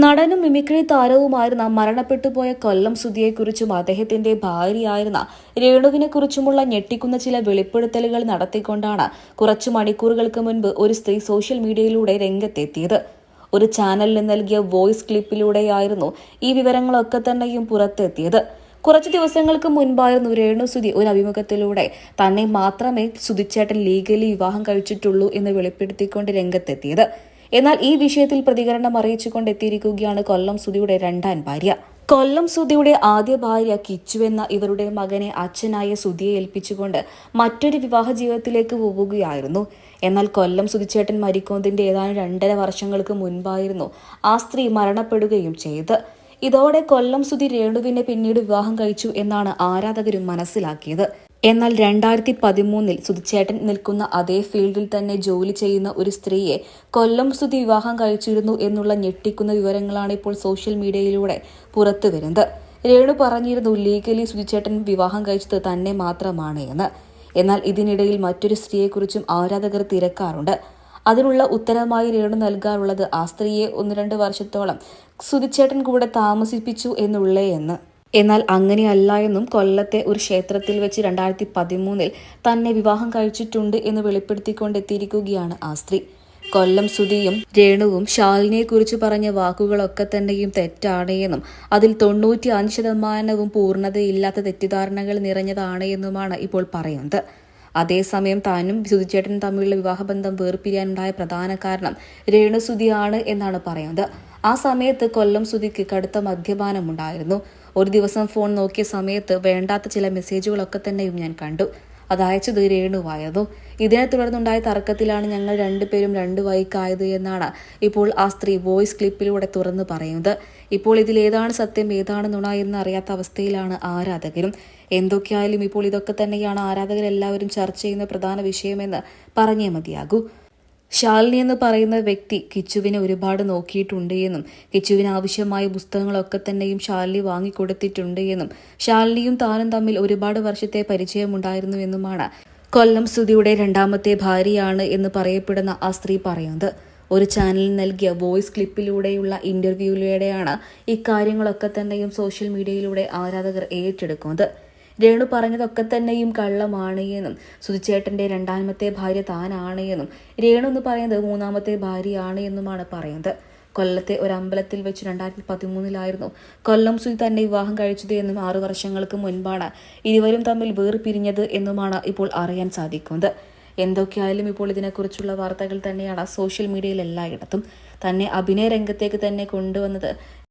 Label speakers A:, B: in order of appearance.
A: നടനും മിമിക്രി താരവുമായിരുന്ന മരണപ്പെട്ടുപോയ കൊല്ലം സുധിയെക്കുറിച്ചും അദ്ദേഹത്തിന്റെ ഭാര്യയായിരുന്ന രേണുവിനെക്കുറിച്ചുമുള്ള ഞെട്ടിക്കുന്ന ചില വെളിപ്പെടുത്തലുകൾ നടത്തിക്കൊണ്ടാണ് കുറച്ചു മണിക്കൂറുകൾക്ക് മുൻപ് ഒരു സ്ത്രീ സോഷ്യൽ മീഡിയയിലൂടെ രംഗത്തെത്തിയത്. ഒരു ചാനലിന് നൽകിയ വോയിസ് ക്ലിപ്പിലൂടെയായിരുന്നു ഈ വിവരങ്ങളൊക്കെ തന്നെയും പുറത്തെത്തിയത്. കുറച്ച് ദിവസങ്ങൾക്ക് മുൻപായിരുന്നു രേണു സുധി ഒരു അഭിമുഖത്തിലൂടെ തന്നെ മാത്രമേ സുധിച്ചേട്ടൻ ലീഗലി വിവാഹം കഴിച്ചിട്ടുള്ളൂ എന്ന് വെളിപ്പെടുത്തിക്കൊണ്ട് രംഗത്തെത്തിയത്. എന്നാൽ ഈ വിഷയത്തിൽ പ്രതികരണം അറിയിച്ചുകൊണ്ട് എത്തിയിരിക്കുകയാണ് കൊല്ലം സുധിയുടെ രണ്ടാം ഭാര്യ. കൊല്ലം സുധിയുടെ ആദ്യ ഭാര്യ കിച്ചു എന്ന ഇവരുടെ മകനെ അച്ഛനായ സുധിയെ ഏൽപ്പിച്ചുകൊണ്ട് മറ്റൊരു വിവാഹ ജീവിതത്തിലേക്ക് പോവുകയായിരുന്നു. എന്നാൽ കൊല്ലം സുധിച്ചേട്ടൻ മരിക്കുന്നതിന്റെ ഏതാനും രണ്ടര വർഷങ്ങൾക്ക് മുൻപായിരുന്നു ആ സ്ത്രീ മരണപ്പെടുകയും ചെയ്ത്. ഇതോടെ കൊല്ലം സുധി രേണുവിനെ പിന്നീട് വിവാഹം കഴിച്ചു എന്നാണ് ആരാധകരും മനസ്സിലാക്കിയത്. എന്നാൽ രണ്ടായിരത്തി പതിമൂന്നിൽ സുധിച്ചേട്ടൻ നിൽക്കുന്ന അതേ ഫീൽഡിൽ തന്നെ ജോലി ചെയ്യുന്ന ഒരു സ്ത്രീയെ കൊല്ലം സുധി വിവാഹം കഴിച്ചിരുന്നു എന്നുള്ള ഞെട്ടിക്കുന്ന വിവരങ്ങളാണ് ഇപ്പോൾ സോഷ്യൽ മീഡിയയിലൂടെ പുറത്തു വരുന്നത്. രേണു പറഞ്ഞിരുന്നു ലീഗലി സുധിച്ചേട്ടൻ വിവാഹം കഴിച്ചത് തന്നെ മാത്രമാണ് എന്ന്. എന്നാൽ ഇതിനിടയിൽ മറ്റൊരു സ്ത്രീയെക്കുറിച്ചും ആരാധകർ തിരക്കാറുണ്ട്. അതിനുള്ള ഉത്തരമായി രേണു നൽകാറുള്ളത് ആ സ്ത്രീയെ ഒന്ന് രണ്ട് വർഷത്തോളം സുധിച്ചേട്ടൻ കൂടെ താമസിപ്പിച്ചു എന്നുള്ളേ എന്ന്. എന്നാൽ അങ്ങനെയല്ല എന്നും കൊല്ലത്തെ ഒരു ക്ഷേത്രത്തിൽ വെച്ച് രണ്ടായിരത്തി പതിമൂന്നിൽ തന്നെ വിവാഹം കഴിച്ചിട്ടുണ്ട് എന്ന് വെളിപ്പെടുത്തിക്കൊണ്ടെത്തിയിരിക്കുകയാണ് ആ സ്ത്രീ. കൊല്ലം സുധിയും രേണുവും ശാലിനിയെ കുറിച്ച് പറഞ്ഞ വാക്കുകളൊക്കെ തന്നെയും തെറ്റാണ് എന്നും അതിൽ തൊണ്ണൂറ്റി അഞ്ച് ശതമാനവും പൂർണതയില്ലാത്ത തെറ്റിദ്ധാരണകൾ നിറഞ്ഞതാണ് എന്നുമാണ് ഇപ്പോൾ പറയുന്നത്. അതേസമയം താനും സുധിച്ചേട്ടനും തമ്മിലുള്ള വിവാഹബന്ധം വേർപിരിയാനുണ്ടായ പ്രധാന കാരണം രേണുസുതിയാണ് എന്നാണ് പറയുന്നത്. ആ സമയത്ത് കൊല്ലം സുധിക്ക് കടുത്ത മദ്യപാനമുണ്ടായിരുന്നു. ഒരു ദിവസം ഫോൺ നോക്കിയ സമയത്ത് വേണ്ടാത്ത ചില മെസ്സേജുകളൊക്കെ തന്നെയും ഞാൻ കണ്ടു. അത് അയച്ചത് രേണുവായിരുന്നു. ഇതിനെ തുടർന്നുണ്ടായ തർക്കത്തിലാണ് ഞങ്ങൾ രണ്ടുപേരും രണ്ട് വൈക്കായത് എന്നാണ് ഇപ്പോൾ ആ സ്ത്രീ വോയിസ് ക്ലിപ്പിലൂടെ തുറന്നു പറയുന്നത്. ഇപ്പോൾ ഇതിൽ ഏതാണ് സത്യം ഏതാണ് നുണ എന്ന് അറിയാത്ത അവസ്ഥയിലാണ് ആരാധകരും. എന്തൊക്കെയായാലും ഇപ്പോൾ ഇതൊക്കെ തന്നെയാണ് ആരാധകരെല്ലാവരും ചർച്ച ചെയ്യുന്ന പ്രധാന വിഷയമെന്ന് പറഞ്ഞേ മതിയാകൂ. ശാലിനി എന്ന് പറയുന്ന വ്യക്തി കിച്ചുവിനെ ഒരുപാട് നോക്കിയിട്ടുണ്ട് എന്നും കിച്ചുവിന് ആവശ്യമായ പുസ്തകങ്ങളൊക്കെ തന്നെയും ശാലിനി വാങ്ങിക്കൊടുത്തിട്ടുണ്ട് എന്നും ശാലിനിയും താനും തമ്മിൽ ഒരുപാട് വർഷത്തെ പരിചയമുണ്ടായിരുന്നു എന്നുമാണ് കൊല്ലം സ്തുതിയുടെ രണ്ടാമത്തെ ഭാര്യയാണ് എന്ന് പറയപ്പെടുന്ന ആ സ്ത്രീ പറയുന്നത്. ഒരു ചാനലിൽ നൽകിയ വോയിസ് ക്ലിപ്പിലൂടെയുള്ള ഇന്റർവ്യൂയിലൂടെയാണ് ഇക്കാര്യങ്ങളൊക്കെ തന്നെയും സോഷ്യൽ മീഡിയയിലൂടെ ആരാധകർ ഏറ്റെടുക്കുന്നത്. രേണു പറഞ്ഞതൊക്കെ തന്നെയും കള്ളമാണ് എന്നും സുധിച്ചേട്ടന്റെ രണ്ടാമത്തെ ഭാര്യ താനാണ് എന്നും രേണു എന്ന് പറയുന്നത് മൂന്നാമത്തെ ഭാര്യയാണ് എന്നുമാണ് പറയുന്നത്. കൊല്ലത്തെ ഒരു അമ്പലത്തിൽ വെച്ച് രണ്ടായിരത്തി പതിമൂന്നിലായിരുന്നു കൊല്ലം സുധി തന്നെ വിവാഹം കഴിച്ചത് എന്നും ആറു വർഷങ്ങൾക്ക് മുൻപാണ് ഇരുവരും തമ്മിൽ വേർപിരിഞ്ഞത് എന്നുമാണ് ഇപ്പോൾ അറിയാൻ സാധിക്കുന്നത്. എന്തൊക്കെയായാലും ഇപ്പോൾ ഇതിനെക്കുറിച്ചുള്ള വാർത്തകൾ തന്നെയാണ് സോഷ്യൽ മീഡിയയിൽ എല്ലായിടത്തും. തന്നെ അഭിനയ രംഗത്തേക്ക് തന്നെ കൊണ്ടുവന്നത്